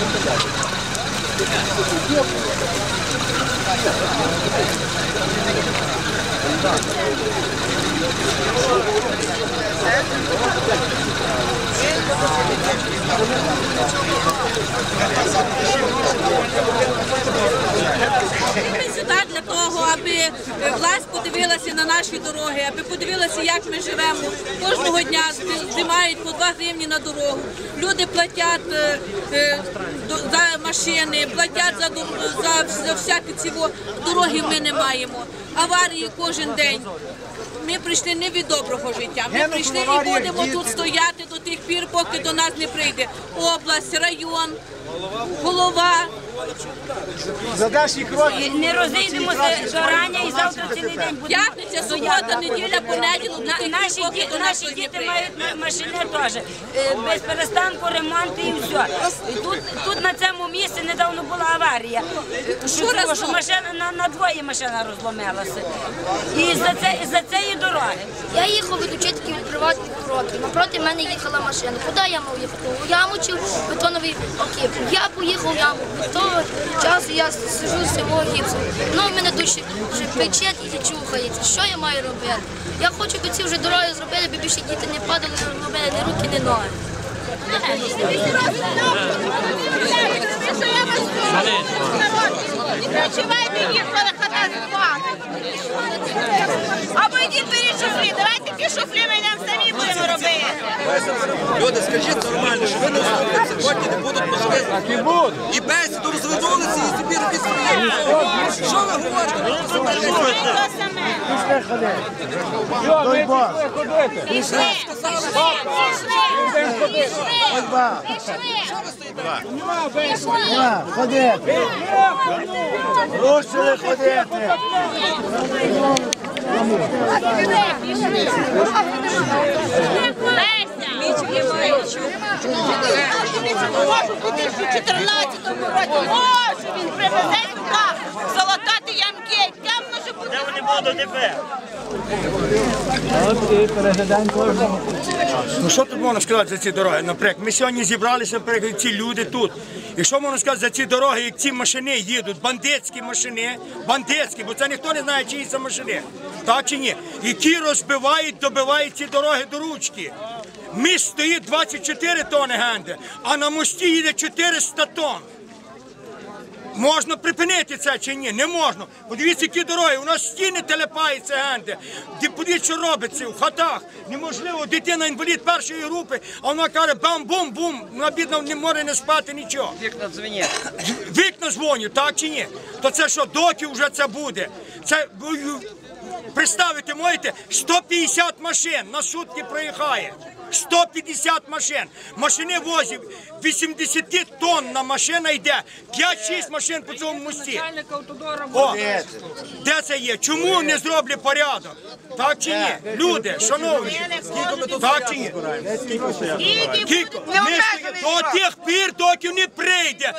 Ми сюди для того, аби власть подивилася на наші дороги, аби подивилася, як ми живемо. Кожного дня здимають по 2 гривні на дорогу. Люди платять е, е, за машини, платять за, за, за всякі ціво. Дороги ми не маємо. Аварії кожен день. Ми прийшли не від доброго життя. Ми прийшли і будемо тут стояти до тих пір, поки до нас не прийде область, район, голова. Не розійдемося до рання і завтра цілий день буде. П'ятниця, субота, неділя, понеділок, На- Наші, ді- наші діти мають машини теж. Е, Без перестанку ремонти і все. І тут, тут на цьому місці недавно була аварія. Е, Що, раз що машина на, на двоє машина розломилася. І за це за цієї дороги. Я їхав від учительки від приватних уроків. Напроти мене їхала машина. Куди я мав їхати? У яму чи в бетоновий окіп? Я поїхав в яму. Від часу я сижу з цього гіпсу. Ну, мене душі вже пече і чухається. Що я маю робити? Я хочу, ці вже дороги зробили, аби більше діти не падали на мене ні руки, ні ноги. Відпочивайте їхали хата з Або йдіть беріть шуфлі. Давайте ті шуфлі ми нам самі будемо робити. Люди, скажіть нормально, що ви не слухаєте, сьогодні не будуть можливості. І. І бесіду розвернулися і собі робіть своє. Що ви говорите? Саме. Дай Бог. Пішли. Пішли. Пішли. Пішли. Ходити. Можу у 2014 році. Можу, він привезе сюди залатати ямки. Там може бути. Ну що тут можна сказати за ці дороги? Наприклад, ми сьогодні зібралися, наприклад, ці люди тут. І що можна сказати за ці дороги, як ці машини їдуть, бандитські машини, бандитські, бо це ніхто не знає, чиї це машини. Так чи ні? Які розбивають, добивають ці дороги до ручки. Міст стоїть 24 тонни генди, а на мості їде 400 тонн. Можна припинити це чи ні? Не можна. Подивіться, які дороги. У нас стіни телепаються генди. Подивіться, що робиться в хатах. Неможливо, дитина інвалід першої групи, а вона каже бам-бум-бум. Вона бідна не може не спати нічого. Вікна дзвонять. Вікна дзвонять, так чи ні? То це що, доки вже це буде? Це представити можете 150 машин на сутки проїхає. 150 машин. Машини возять 80 тонна машина йде. 5-6 машин по цьому мості. О, де це є? Чому не зроблять порядок? Так чи ні? Люди, шановні, так чи ні? До тих пір, доки не прийде.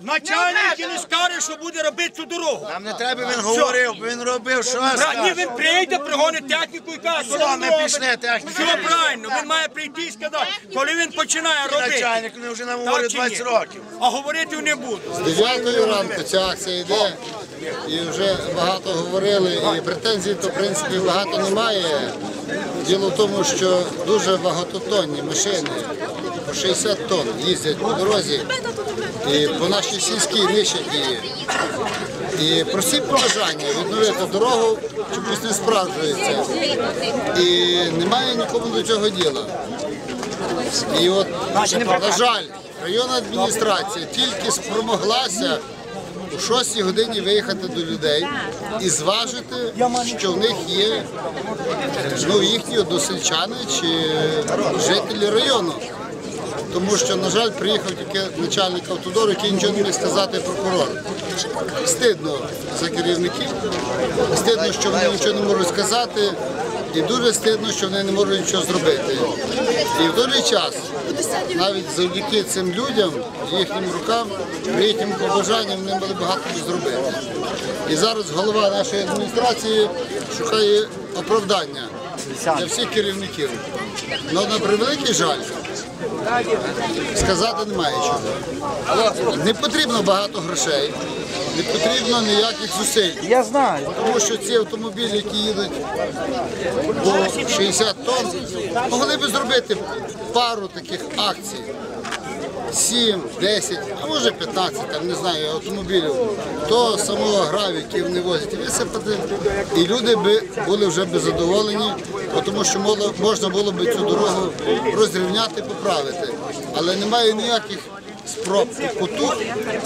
Начальник і не скаже, що буде робити цю дорогу. Нам не треба, він говорив, він робив, що Ні, скаже. він прийде, пригонить техніку і каже, Все, коли ми він робить. пішли, техніка. Все правильно, він має прийти і сказати, коли він починає робити. Начальник, він вже нам говорить 20 років. А говорити не буду. 9 ранку ця акція йде, і вже багато говорили, і претензій то в принципі багато немає. Діло в тому, що дуже багатотонні машини, по 60 тонн їздять по дорозі, і по нашій сільській нищать її. І прості побажання відновити дорогу чомусь не справджується. І немає нікому до цього діла. І от, на жаль, районна адміністрація тільки спромоглася у 6 годині виїхати до людей і зважити, що в них є ну, їхні односельчани чи жителі району. Тому що, на жаль, приїхав тільки начальник автодору, який нічого не міг сказати прокурор. Стидно за керівників, стидно, що вони нічого не можуть сказати, і дуже стидно, що вони не можуть нічого зробити. І в той же час, навіть завдяки цим людям, їхнім рукам, їхнім побажанням вони могли багато зробити. І зараз голова нашої адміністрації шукає оправдання для всіх керівників. Але на превеликий жаль, сказати немає чого. Не потрібно багато грошей, не потрібно ніяких зусиль. Я знаю. Тому що ці автомобілі, які їдуть по 60 тонн, могли б зробити пару таких акцій. 7, 10, а може 15, там не знаю, автомобілів, то самого гравію, який вони возять, висипати. І люди би були вже би задоволені, тому що можна було би цю дорогу розрівняти, поправити. Але немає ніяких спроб потуг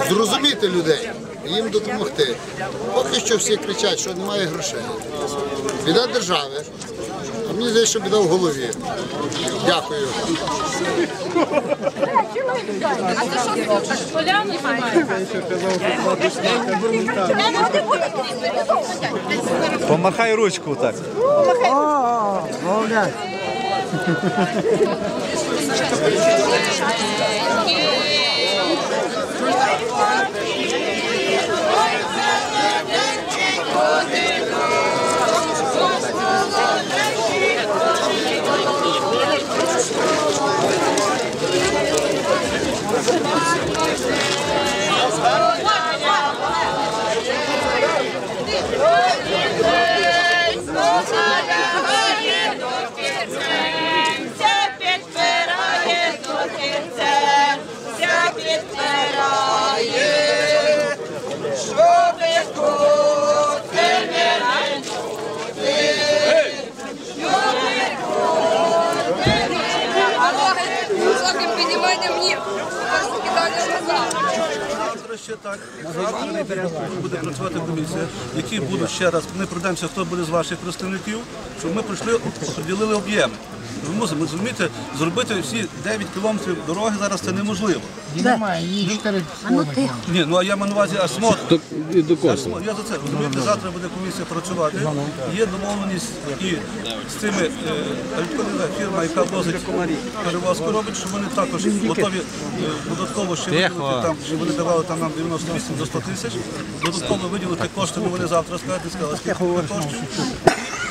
зрозуміти людей, їм допомогти. Поки що всі кричать, що немає грошей. Біда держави. Мені здається, що біда в голові. Дякую. Помахай ручку так. Ся підпирає до кінця, ся підпирає, щоб кути не Высоким подниманием низ. Кидание назад. Завтра ще так. Завтра буде працювати комісія, які будуть ще раз, ми пройдемося, хто буде з ваших представників, щоб ми пройшли, оприділили об'єм. Ми мусимо розуміти, зробити всі 9 кілометрів дороги зараз це неможливо. Немає, її 4 Ні, ну а я маю на увазі асмот. Я за це розумієте, завтра буде комісія працювати. Є домовленість і з цими е, фірма, яка возить перевозку робить, що вони також готові е, додатково ще виділити там, що вони давали там нам 98 до 100 тисяч, додатково виділити кошти, бо вони завтра скажуть, сказали, скільки коштів.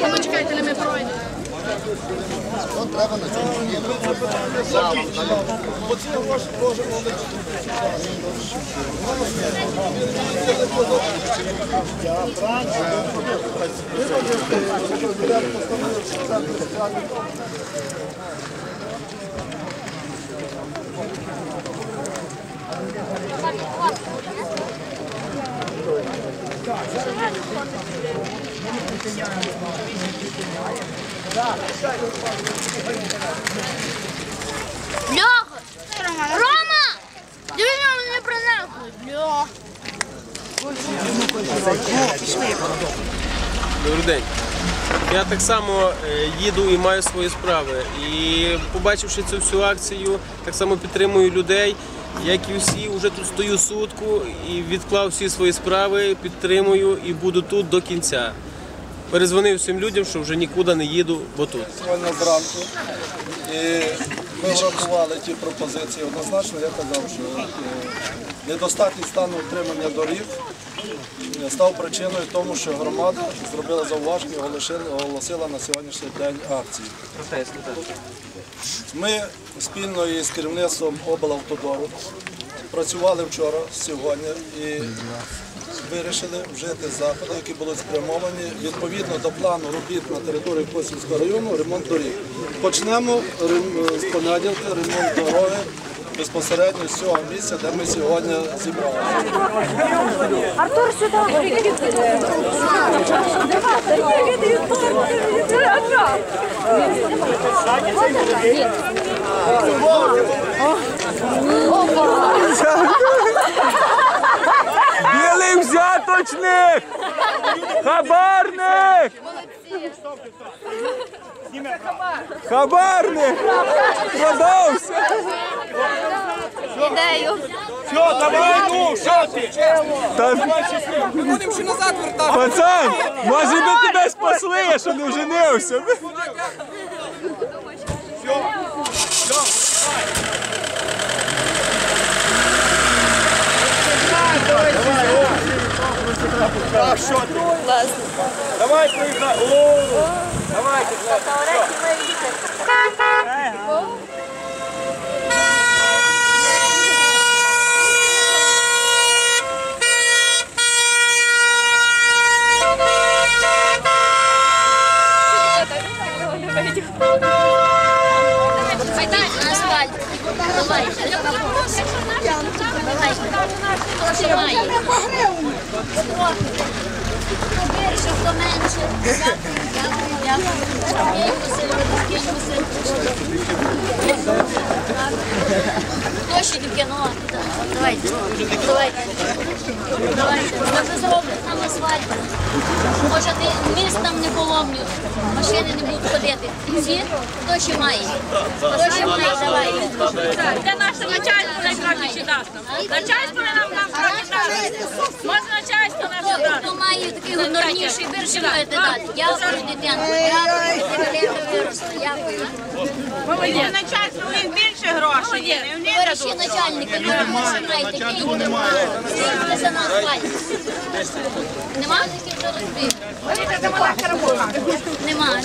Почекайте, ми пройдемо. От треба на цьому їхати. Льоха! Рома! Диви, мене не принесли. Добрий день. Я так само е, їду і маю свої справи. І побачивши цю всю акцію, так само підтримую людей. Як і всі, вже тут стою сутку і відклав всі свої справи, підтримую і буду тут до кінця. Перезвонив всім людям, що вже нікуди не їду, бо тут. Сьогодні зранку. І ми врахували ті пропозиції. Однозначно я казав, що е, недостатній стан утримання доріг е, став причиною тому, що громада зробила зауваження і оголосила на сьогоднішній день акцію. Ми спільно із керівництвом облавтодору працювали вчора, сьогодні і вирішили вжити заходи, які були спрямовані відповідно до плану робіт на території Косівського району ремонт доріг. Почнемо з понеділка ремонт дороги безпосередньо з цього місця, де ми сьогодні зібралися. Артур, сюда. Білий взяточник! Хабарник! Хабарник! Продався! Ідею. Все, давай, ну, що ти? Та... Ми будемо ще назад вертати. Пацан, може би тебе спасли, я що не вженився. А що ти? Давай, приїхай. О, давайте, На асфальт. Давай. Давай. Хто ще не нам. Може, міст не поломлю, машини не будуть ходити. Всі? Ще має? Де наше начальство найкраще дасть нам? Начальство нам нам трохи дасть. Може начальство Хто, дасть. Такий горніший більше будете дати? Дякую, дитинку. Дякую, виросла. Дякую. Молодець. Начальство у них більше грошей є, не вони Тепер ще начальники, люди більше маєте, киньте. Киньте за нас, пальці. Нема? Нема,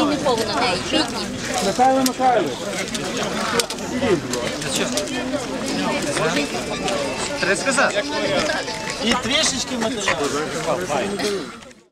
і не повно неї, бідні. Михайло Михайлович. Треба сказати. І трішечки матеріалу.